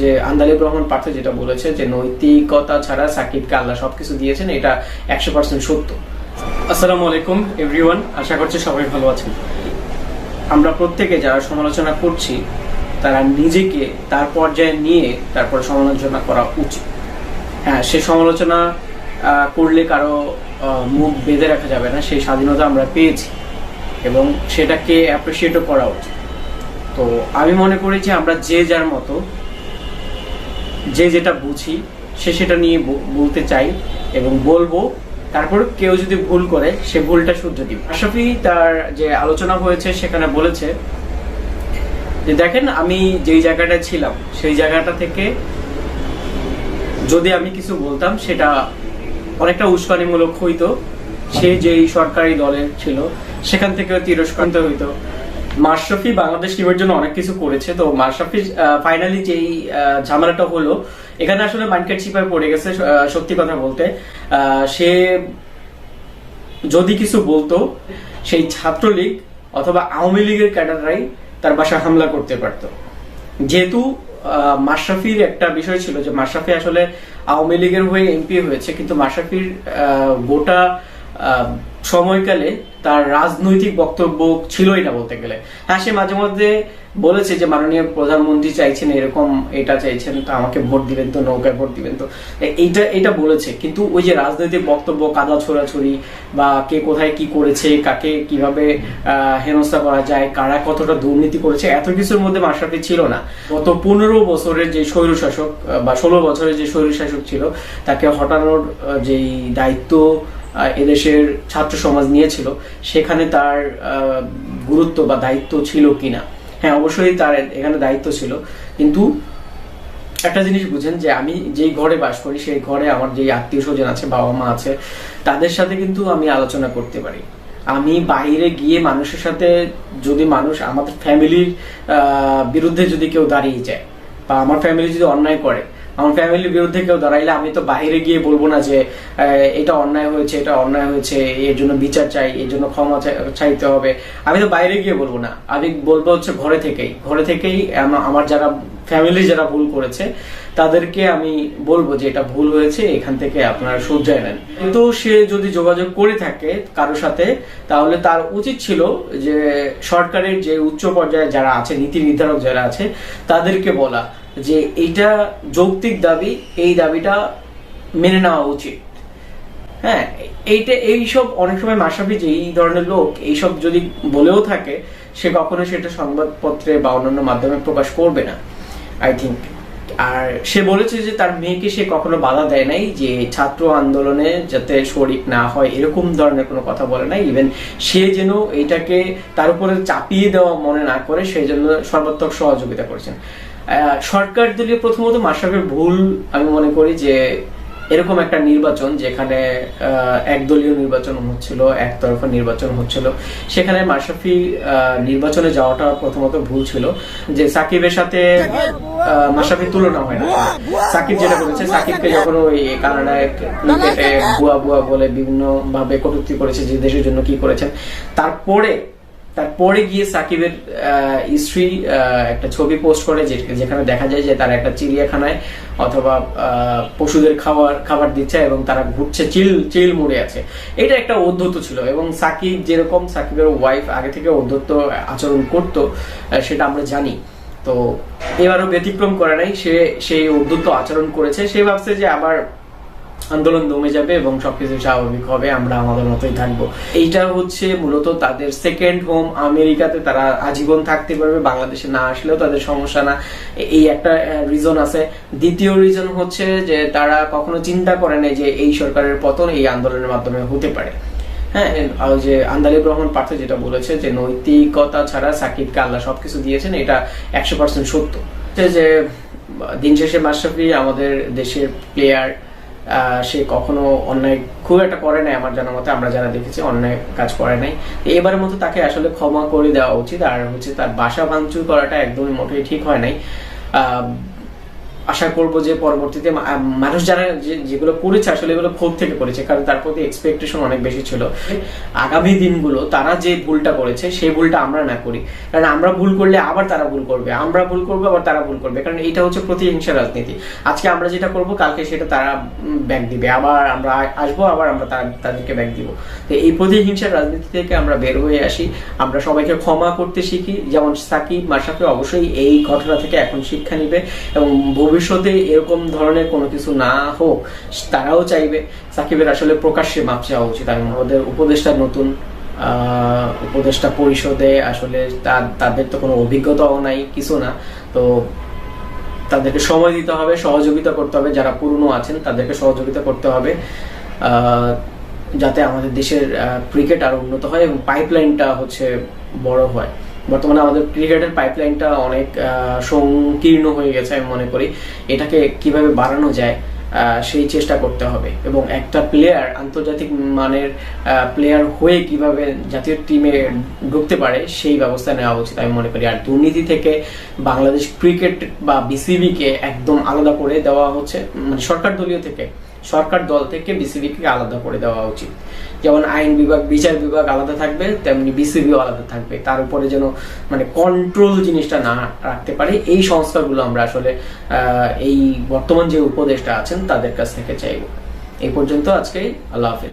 যে আন্দালিব রহমান পার্থ যেটা বলেছে যে নৈতিকতা ছাড়া সাকিবকে আল্লাহ সবকিছু দিয়েছেন, এটা একশো পার্সেন্ট সত্য। আসসালামু আলাইকুম এভরিওয়ান আশা করছি সবাই ভালো আছেন। আমরা প্রত্যেকে যারা সমালোচনা করছি তারা নিজেকে তার পর্যায়ে নিয়ে তারপর সমালোচনা করা উচিত। হ্যাঁ সে সমালোচনা করলে কারও মুখ বেঁধে রাখা যাবে না, সেই স্বাধীনতা আমরা পেয়েছি এবং সেটাকে অ্যাপ্রিসিয়েটও করা উচিত। তো আমি মনে করি যে আমরা যে যার মতো, যে যেটা বুঝি, সে সেটা নিয়ে বলতে চাই এবং বলব। তারপর কেউ যদি ভুল করে, সে ভুলটা শুদ্ধ দিব। আশরাফি তার যে আলোচনা হয়েছে, সেখানে বলেছে যে দেখেন, আমি যেই জায়গাটা ছিলাম, সেই জায়গাটা থেকে যদি আমি কিছু বলতাম, সেটা অনেকটা উস্কানিমূলক হইতো। সে যেই সরকারি দলের ছিল, সেখান থেকেও তিরস্কৃত হইতো। মাশরাফি বাংলাদেশ টিমের জন্য অনেক কিছু করেছে, তো মাশরাফি ফাইনালি যেই ঝামেলাটা হলো, এখানে আসলে মার্কেট চিপায় পড়ে গেছে সত্যি কথা বলতে। সে যদি কিছু বলতো, সেই ছাত্রলীগ অথবা আওয়ামী লীগের ক্যাডাররাই তার বাসা হামলা করতে পারত। যেহেতু মাশরাফির একটা বিষয় ছিল যে মাশরাফি আসলে আওয়ামী লীগের হয়ে এমপি হয়েছে, কিন্তু মাশরাফির গোটা সময়কালে তার রাজনৈতিক বক্তব্য ছিলই না বলতে গেলে। হ্যাঁ সে মাঝে মধ্যে বলেছে যে মাননীয় প্রধানমন্ত্রী চাইছেন এরকম এটা চাইছেন তো আমাকে ভোট দিবেন তো নৌকায় ভোট দিবেন তো। এইটা এটা বলেছে। কিন্তু ওই যে রাজনৈতিক বক্তব্য কাদা ছোড়াছড়ি বা কে কোথায় কি করেছে কাকে কীভাবে হেনস্থা করা যায় কারা কতটা দুর্নীতি করেছে এত কিছুর মধ্যে মাশরাফি ছিল না। গত পনেরো বছরের যে স্বৈরশাসক আহ, বা ষোলো বছরের যে স্বৈরশাসক ছিল তাকে হটানোর যেই দায়িত্ব এদেশের ছাত্র সমাজ নিয়েছিল, সেখানে তার গুরুত্ব বা দায়িত্ব ছিল কিনা। হ্যাঁ অবশ্যই তার এখানে দায়িত্ব ছিল। কিন্তু একটা জিনিস বুঝেন যে আমি যেই ঘরে বাস করি, সেই ঘরে আমার যেই আত্মীয় স্বজন আছে, বাবা মা আছে, তাদের সাথে কিন্তু আমি আলোচনা করতে পারি। আমি বাইরে গিয়ে মানুষের সাথে যদি মানুষ আমাদের ফ্যামিলির বিরুদ্ধে যদি কেউ দাঁড়িয়ে যায় বা আমার ফ্যামিলি যদি অন্যায় করে আমার ফ্যামিলির বিরুদ্ধে কেউ দাঁড়াইলে আমি তো বাইরে গিয়ে বলব না যে এটা অন্যায় হয়েছে, এটা অন্যায় হয়েছে, এর জন্য বিচার চাই, এর জন্য ক্ষমা চাইতে হবে। আমি তো বাইরে গিয়ে বলব না। আমি বলব হচ্ছে ঘরে থেকেই ঘরে থেকেই আমার যারা ফ্যামিলি যারা ভুল করেছে, তাদেরকে আমি বলব যে এটা ভুল হয়েছে, এখান থেকে আপনারা শুধরায় নেন। কিন্তু সে যদি যোগাযোগ করে থাকে কারোর সাথে, তাহলে তার উচিত ছিল যে সরকারের যে উচ্চ পর্যায়ে যারা আছে, নীতি নির্ধারক যারা আছে, তাদেরকে বলা। যে এইটা যৌক্তিক দাবি, এই দাবিটা মেনে নেওয়া উচিত। হ্যাঁ এইটা, এইসব অনেক সময় মাসাফি যে এই ধরনের লোক, এইসব যদি বলেও থাকে, সে কখনো সেটা সংবাদপত্রে বা অন্যান্য মাধ্যমে প্রকাশ করবে না আই থিঙ্ক আর সে বলেছে যে তার মেয়েকে সে কখনো বাধা দেয় নাই যে ছাত্র আন্দোলনে যাতে শরিক না হয়, এরকম ধরনের কোনো কথা বলে নাই। ইভেন সে যেন এটাকে তার উপরে চাপিয়ে দেওয়া মনে না করে সেই জন্য সর্বাত্মক সহযোগিতা করেছেন। সরকার দলীয় প্রথমত মাসাফের ভুল আমি মনে করি যে এরকম একটা নির্বাচন যেখানে একদলীয় নির্বাচন হচ্ছিল, একতরফা নির্বাচন হচ্ছিল, সেখানে মাশরাফি নির্বাচনে যাওয়াটা প্রথমত ভুল ছিল। যে সাকিবের সাথে মাশরাফির তুলনা হয় না। সাকিব যেটা করেছে সাকিবকে যখন ওই কানাডায় বুয়া বুয়া বলে বিভিন্ন ভাবে কটূক্তি করেছে যে দেশের জন্য কি করেছেন, তারপরে তারপরে গিয়ে সাকিবের স্ত্রী একটা ছবি পোস্ট করে যেখানে দেখা যায় যে তারা একটা চিড়িয়াখানায় অথবা পশুদের খাবার খাবার দিচ্ছে এবং তারা ঘুরছে, চিল চিল মোড়ে আছে। এটা একটা অধ্যত্ত ছিল এবং সাকিব যেরকম সাকিবের ওয়াইফ আগে থেকে অধ্যত্ত আচরণ করতো সেটা আমরা জানি। তো এবারও ব্যতিক্রম করে নাই, সে, সেই উদ্ধত্ত আচরণ করেছে। সে ভাবছে যে আবার আন্দোলন দমে যাবে এবং সবকিছু স্বাভাবিক হবে, আমরা আমাদের মতোই থাকব। এইটা হচ্ছে মূলত তাদের সেকেন্ড হোম আমেরিকাতে তারা আজীবন থাকতে পারবে, বাংলাদেশে না আসলেও তাদের সমস্যা না। এই একটা রিজন আছে। দ্বিতীয় রিজন হচ্ছে যে তারা কখনো চিন্তা করে নাই যে এই সরকারের পতন এই আন্দোলনের মাধ্যমে হতে পারে। হ্যাঁ যে আন্দালিব রহমান পার্থ যেটা বলেছে যে নৈতিকতা ছাড়া সাকিবকে আল্লাহ সবকিছু দিয়েছেন, এটা একশো পার্সেন্ট সত্য। যে দিন শেষে মাশরাফি আমাদের দেশের প্লেয়ার সে কখনো অন্যায় খুব একটা করে নাই আমার জানা মতে, আমরা যারা দেখেছি অন্যায় কাজ করে নাই। এবারের মতো তাকে আসলে ক্ষমা করে দেওয়া উচিত, আর হচ্ছে তার বাসা ভাঙচুর করাটা একদমই মোটেই ঠিক হয় নাই। আশা করব যে পরবর্তীতে মানুষ যারা যেগুলো করেছে, আসলে এগুলো ক্ষোভ থেকে করেছে, কারণ তার প্রতি এক্সপেকটেশন অনেক বেশি ছিল। আগামী দিনগুলো তারা যে ভুলটা করেছে, সেই ভুলটা আমরা না করি। কারণ আমরা ভুল করলে আবার তারা ভুল করবে, আমরা ভুল করব, আবার তারা ভুল করবে। কারণ এটা হচ্ছে প্রতিহিংসা রাজনীতি। আজকে আমরা যেটা করব, কালকে সেটা তারা ব্যাক দিবে। আবার আমরা আসব, আবার আমরা তাদেরকে ব্যাক দিব। তো এই প্রতিহিংসার রাজনীতি থেকে আমরা বের হয়ে আসি। আমরা সবাইকে ক্ষমা করতে শিখি। যেমন সাকিব মাসাফি অবশ্যই এই ঘটনা থেকে এখন শিক্ষা নিবে এবং ভবিষ্যতে এরকম ধরনের কোনো কিছু না হোক, তারাও চাইবে সাকিবের আসলে প্রকাশ্যে মাপ চাওয়া উচিত এবং ওদের উপদেষ্টা নতুন উপদেষ্টা পরিষদে আসলে তাদের তো কোনো অভিজ্ঞতাও নাই, কিছু না। তো তাদেরকে সময় দিতে হবে, সহযোগিতা করতে হবে, যারা পুরনো আছেন তাদেরকে সহযোগিতা করতে হবে যাতে আমাদের দেশের ক্রিকেট আরও উন্নত হয় এবং পাইপলাইনটা হচ্ছে বড় হয়। বর্তমানে আমাদের ক্রিকেটের পাইপলাইনটা অনেক সংকীর্ণ হয়ে গেছে আমি মনে করি। এটাকে কীভাবে বাড়ানো যায় সেই চেষ্টা করতে হবে। এবং একটা প্লেয়ার আন্তর্জাতিক মানের প্লেয়ার হয়ে কীভাবে জাতীয় টিমে ঢুকতে পারে, সেই ব্যবস্থা নেওয়া উচিত আমি মনে করি। আর দুর্নীতি থেকে বাংলাদেশ ক্রিকেট বা বিসিবিকে একদম আলাদা করে দেওয়া হচ্ছে মানে সরকার দলীয় থেকে। সরকার দল থেকে বিসিবিকে আলাদা করে দেওয়া উচিত। যেমন আইন বিভাগ, বিচার বিভাগ আলাদা থাকবে, তেমনি বিসিবিও আলাদা থাকবে। তার উপরে যেন মানে কন্ট্রোল জিনিসটা না রাখতে পারে, এই সংস্কারগুলো আমরা আসলে এই বর্তমান যে উপদেষ্টা আছেন, তাদের কাছ থেকে চাইব। এই পর্যন্ত আজকে আল্লাহ হাফিজ।